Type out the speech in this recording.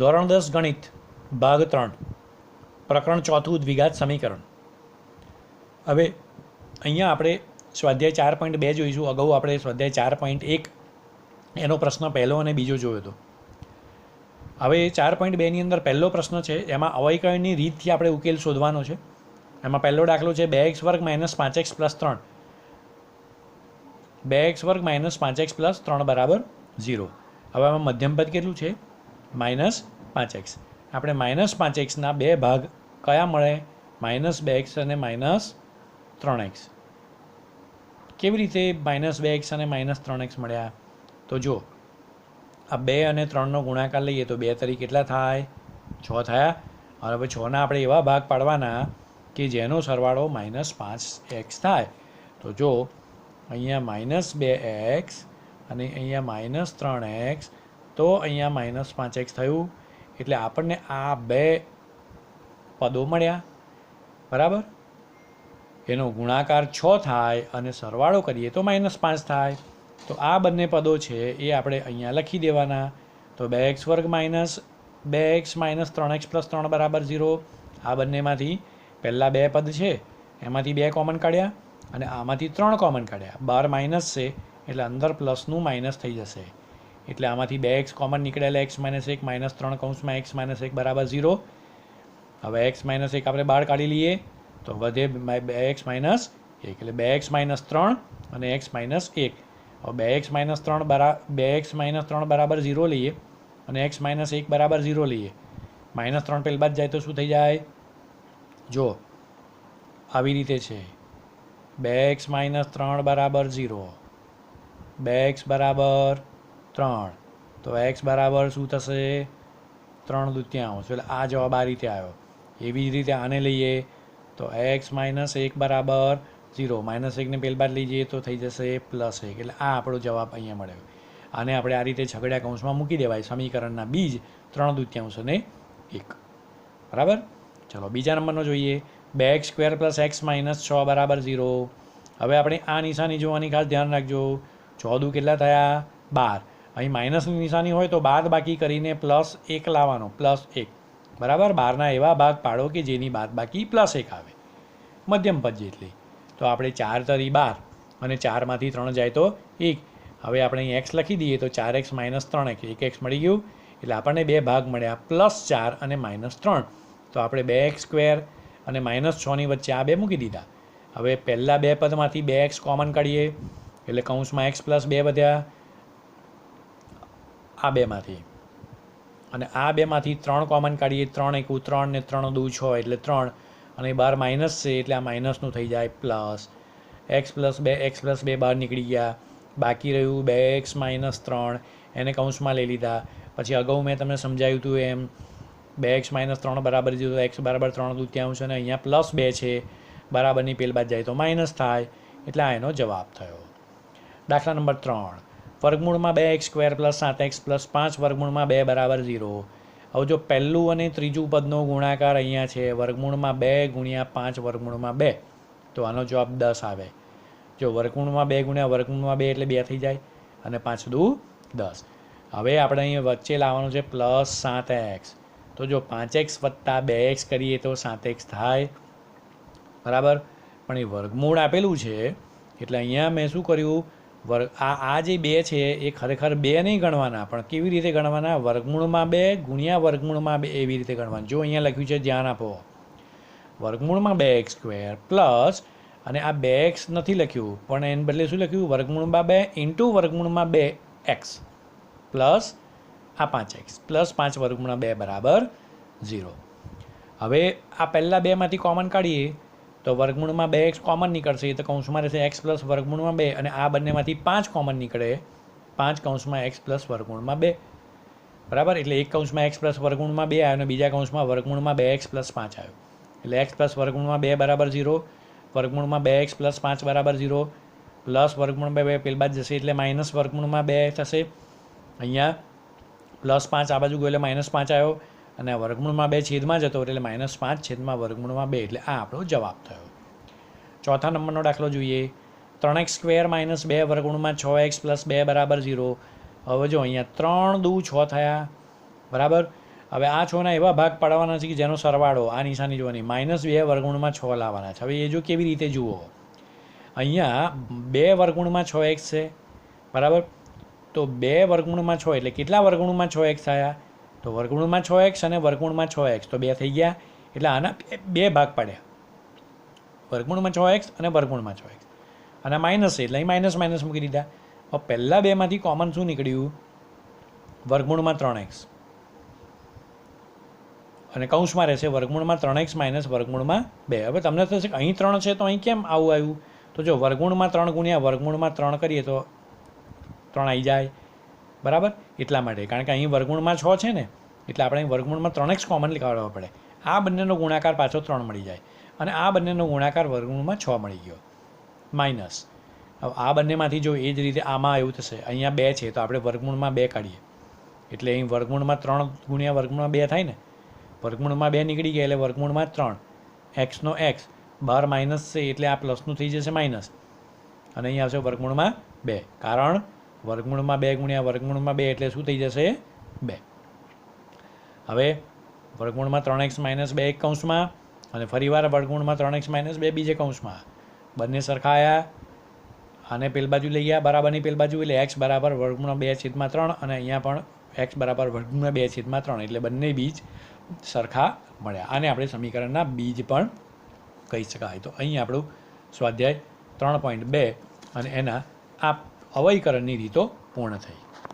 ધોરણ દસ ગણિત, ભાગ ત્રણ. પ્રકરણ ચોથું દ્વિઘાત સમીકરણ. હવે અહીંયા આપણે સ્વાધ્યાય ચાર પોઈન્ટ બે જોઈશું. અગાઉ આપણે સ્વાધ્યાય ચાર પોઈન્ટ એક એનો પ્રશ્ન પહેલો અને બીજો જોયો હતો. હવે ચાર પોઈન્ટ બેની અંદર પહેલો પ્રશ્ન છે, એમાં અવયકળની રીતથી આપણે ઉકેલ શોધવાનો છે. એમાં પહેલો દાખલો છે બે એક્સ વર્ગ માઇનસ પાંચ એક્સ પ્લસ ત્રણ. બે એક્સ વર્ગ માઇનસ પાંચ એક્સ પ્લસ ત્રણ બરાબર ઝીરો. હવે આમાં મધ્યમપદ કેટલું છે? માઇનસ પાંચ એક્સ. આપણે માઇનસ પાંચ એક્સના બે ભાગ કયા મળે? માઇનસ બે એક્સ અને માઇનસ ત્રણ એક્સ. કેવી રીતે માઇનસ બે એક્સ અને માઇનસ ત્રણ એક્સ મળ્યા? તો જો આ બે અને ત્રણનો ગુણાકાર લઈએ તો બે તરીકે કેટલા થાય? છ થયા. અને હવે છના આપણે એવા ભાગ પાડવાના કે જેનો સરવાળો માઇનસ પાંચ એક્સ થાય. તો જો અહીંયા માઇનસ બે એક્સ અને અહીંયા માઇનસ ત્રણ એક્સ તો અહીંયા માઇનસ પાંચ એક્સ થયું. એટલે આપણને આ બે પદો મળ્યા. બરાબર? એનો ગુણાકાર છ થાય અને સરવાળો કરીએ તો માઇનસ પાંચ થાય. તો આ બંને પદો છે એ આપણે અહીંયા લખી દેવાના. તો બે એક્સ વર્ગ માઇનસ બે એક્સ માઇનસ ત્રણ એક્સ પ્લસ ત્રણ બરાબર ઝીરો. આ બંનેમાંથી પહેલાં બે પદ છે, એમાંથી બે કોમન કાઢ્યા અને આમાંથી ત્રણ કોમન કાઢ્યા. બાર માઇનસ છે, એટલે અંદર પ્લસનું માઇનસ થઈ જશે. એટલે આમાંથી બે એક્સ કોમન નીકળેલા એક્સ માઇનસ એક માઇનસ ત્રણ કૌંસમાં એક્સ માઇનસ એક બરાબર ઝીરો હવે એક્સ માઇનસ એક આપણે બહાર કાઢી લઈએ તો વધે બે એક્સ માઇનસ એક એટલે બે એક્સ માઇનસ ત્રણ અને એક્સ માઇનસ એક હવે બે એક્સ માઇનસ ત્રણ બરા બે એક્સ માઇનસ ત્રણ બરાબર ઝીરો લઈએ અને એક્સ માઇનસ એક બરાબર ઝીરો લઈએ માઇનસ ત્રણ પહેલ બાદ જાય તો શું થઈ જાય જો આવી રીતે છે બે એક્સ માઇનસ ત્રણ બરાબર ઝીરો બે એક્સ બરાબર ત્રણ. તો એક્સ બરાબર શું થશે? ત્રણ દૂત્યાંશ. એટલે આ જવાબ આ રીતે આવ્યો. એવી જ રીતે આને લઈએ તો એક્સ માઇનસ એક બરાબર ઝીરો. માઇનસ એકને પેલ બાદ લઈ જઈએ તો થઈ જશે પ્લસ એક. એટલે આ આપણો જવાબ અહીંયા મળ્યો. આને આપણે આ રીતે છગડ્યા કૌંસમાં મૂકી દેવાય સમીકરણના બીજ ત્રણ દૂત્યાંશ અને એક. બરાબર? ચલો, બીજા નંબરનો જોઈએ. બે x square plus x minus છ બરાબર ઝીરો. હવે આપણે આ નિશાની જોવાની ખાસ ધ્યાન રાખજો. ચોદું કેટલા થયા? બાર. અહીં માઇનસની નિશાની હોય તો બાદ બાકી કરીને પ્લસ એક લાવવાનો, પ્લસ એક. બરાબર? બારના એવા ભાગ પાડો કે જેની બાદ બાકી પ્લસ એક આવે. મધ્યમ પદ જેટલી. તો આપણે ચાર તરી બાર અને ચારમાંથી ત્રણ જાય તો એક. હવે આપણે અહીં એક્સ લખી દઈએ તો ચાર એક્સ માઇનસ ત્રણ એક એક એક્સ મળી ગયું. એટલે આપણને બે ભાગ મળ્યા. પ્લસ ચાર અને માઇનસ ત્રણ. તો આપણે બે એક્સ સ્ક્વેર અને માઇનસ છની વચ્ચે આ બે મૂકી દીધા. હવે પહેલાં બે પદમાંથી બે એક્સ કોમન કાઢીએ. એટલે કૌંસમાં એક્સ પ્લસ બે વધ્યા. આ બેમાંથી. અને આ બેમાંથી ત્રણ કોમન કાઢીએ, ત્રણ એકું ત્રણ ને ત્રણ દુ છ એટલે ત્રણ, અને બાર માઇનસ છે એટલે આ માઇનસનું થઈ જાય પ્લસ એક્સ પ્લસ બે એક્સ પ્લસ બે બહાર નીકળી ગયા. બાકી રહ્યું બે એક્સ માઇનસ ત્રણ, એને કૌંસમાં લઈ લીધા. પછી અગાઉ મેં તમને સમજાવ્યું હતું એમ, બે એક્સ માઇનસ ત્રણ બરાબર દીધું એક્સ બરાબર ત્રણ દૂત્યાંશ અને અહીંયા પ્લસ બે છે, બરાબરની પેલ બાદ જાય તો માઇનસ થાય. એટલે આ એનો જવાબ થયો. દાખલા નંબર ત્રણ. વર્ગમૂળમાં બે એક્સ સ્ક્વેર પ્લસ સાત એક્સ પ્લસ પાંચ વર્ગમૂળમાં બે બરાબર ઝીરો. હવે જો પહેલું અને ત્રીજું પદનો ગુણાકાર અહીંયા છે, વર્ગમૂળમાં બે ગુણ્યા પાંચ વર્ગમૂળમાં બે. તો આનો જવાબ દસ આવે. જો વર્ગમૂળમાં બે ગુણ્યા વર્ગમૂળમાં બે એટલે બે થઈ જાય, અને પાંચ દુ દસ. હવે આપણે અહીંયા વચ્ચે લાવવાનું છે પ્લસ સાત એક્સ. તો જો પાંચ એક્સ વત્તા બે એક્સ કરીએ તો સાત એક્સ થાય. બરાબર? પણ એ વર્ગમૂળ આપેલું છે, એટલે અહીંયા મેં શું કર્યું? વર્ગ આ આ જે બે છે, એ ખરેખર બે નહીં ગણવાના, પણ કેવી રીતે ગણવાના? વર્ગમૂળમાં બે ગુણ્યા વર્ગમૂળમાં બે એવી રીતે ગણવાના. જો અહીંયા લખ્યું છે, ધ્યાન આપો. વર્ગમૂળમાં બે એક્સ સ્ક્વેર પ્લસ, અને આ બે એક્સ નથી લખ્યું, પણ એને બદલે શું લખ્યું? વર્ગમૂળમાં બે ઇન્ટુ વર્ગમૂળમાં બે એક્સ પ્લસ આ પાંચ એક્સ પ્લસ પાંચ વર્ગમૂળમાં બે બરાબર ઝીરો. હવે આ પહેલાં બેમાંથી કોમન કાઢીએ. તો વર્ગમૂળમાં બે એક્સ કોમન નીકળશે તો કૌંસમાં રહેશે એક્સ પ્લસ વર્ગમૂળમાં બે અને આ બંનેમાંથી પાંચ કોમન નીકળે. પાંચ કૌંસમાં એક્સ પ્લસ વર્ગમૂળમાં બે. બરાબર? એટલે એક કૌંસમાં એક્સ પ્લસ વર્ગમૂળમાં બે આવ્યો અને બીજા કૌંસમાં વર્ગમૂળમાં બે એક્સ પ્લસ પાંચ આવ્યો. એટલે એક્સ પ્લસ વર્ગમૂળમાં બે બરાબર ઝીરો વર્ગમૂળમાં બે એક્સ પ્લસ પાંચ બરાબર ઝીરો પ્લસ વર્ગમૂળમાં બે પેલ બાદ જશે એટલે માઇનસ વર્ગમૂળમાં બે થશે. અહીંયા પ્લસ પાંચ આ બાજુ ગયો એટલે માઇનસ પાંચ આવ્યો. અને વર્ગમૂળમાં બે છેદમાં જતો એટલે માઇનસ પાંચ છેદમાં વર્ગમૂળમાં બે, એટલે આ આપણો જવાબ થયો. ચોથા નંબરનો દાખલો જોઈએ. ત્રણ એક્સ સ્ક્વેર માઇનસ બે વર્ગમૂળમાં છ એક્સ પ્લસ બે બરાબર ઝીરો હવે જો અહીંયા ત્રણ દુ છ થયા, બરાબર? હવે આ છના એવા ભાગ પાડવાના છે કે જેનો સરવાળો આ નિશાની જોવાની માઇનસ બે વર્ગુણમાં છ લાવવાના છે. હવે એ જો કેવી રીતે જુઓ? અહીંયા બે વર્ગુણમાં છ એક્સ છે, બરાબર? તો બે વર્ગુણમાં છ, એટલે કેટલા વર્ગુણમાં છ એક્સ થયા? તો વર્ગમૂળમાં છ એક્સ અને વર્ગુણમાં છ એક્સ. તો બે થઈ ગયા. એટલે આના બે- બે ભાગ પાડ્યા. વર્ગમૂળમાં છ એક્સ અને વર્ગમૂળમાં છ એક્સ. અને માઇનસ એટલે અહીં માઇનસ માઇનસ મૂકી દીધા. હવે પહેલાં બેમાંથી કોમન શું નીકળ્યું? વર્ગમૂળમાં ત્રણ એક્સ. અને કૌંસમાં રહેશે વર્ગમૂળમાં ત્રણ એક્સ માઇનસ વર્ગમૂળમાં બે. હવે તમને થશે કે અહીં ત્રણ છે તો અહીં કેમ આવું આવ્યું? તો જો વર્ગમૂળમાં ત્રણ ગુણ્યા વર્ગમૂળમાં ત્રણ કરીએ તો ત્રણ આવી જાય. બરાબર? એટલા માટે. કારણ કે અહીં વર્ગમૂળમાં છ છે ને, એટલે આપણે અહીં વર્ગમૂળમાં ત્રણ એક્સ કોમન કાઢવા પડે. આ બંનેનો ગુણાકાર પાછો ત્રણ મળી જાય. અને આ બંનેનો ગુણાકાર વર્ગમૂળમાં છ મળી ગયો. માઇનસ. હવે આ બંનેમાંથી જો એ જ રીતે આમાં એવું થશે, અહીંયા બે છે, તો આપણે વર્ગમૂળમાં બે કાઢીએ. એટલે અહીં વર્ગમૂળમાં ત્રણ ગુણ્યા વર્ગમૂળમાં બે થાય ને. વર્ગમૂળમાં બે નીકળી ગયા એટલે વર્ગમૂળમાં ત્રણ. એક્સનો એક્સ બહાર માઇનસ છે એટલે આ પ્લસનું થઈ જશે માઇનસ. અને અહીં આવશે વર્ગમૂળમાં બે. કારણ વર્ગમૂળમાં બે ગુણ્યા વર્ગમૂળમાં બે એટલે શું થઈ જશે? બે. હવે વર્ગમૂળમાં ત્રણ એક્સ માઇનસ બે એક કૌંસમાં અને ફરીવાર વર્ગમૂળમાં ત્રણ એક્સ માઇનસ બે બીજે કૌંસમાં. બંને સરખા આવ્યા આને પેલ બાજુ લઈ ગયા. બરાબરની પેલ બાજુ એટલે એક્સ બરાબર વર્ગમૂળમાં બે છેદમાં ત્રણ અને અહીંયા પણ એક્સ બરાબર વર્ગમૂળમાં બે છેદમાં ત્રણ એટલે બંને બીજ સરખા મળ્યા. આને આપણે સમીકરણના બીજ પણ કહી શકાય. તો અહીં આપણું સ્વાધ્યાય ત્રણ પોઈન્ટ બે અને એના આ અવયકરણની રીતો પૂર્ણ થઈ.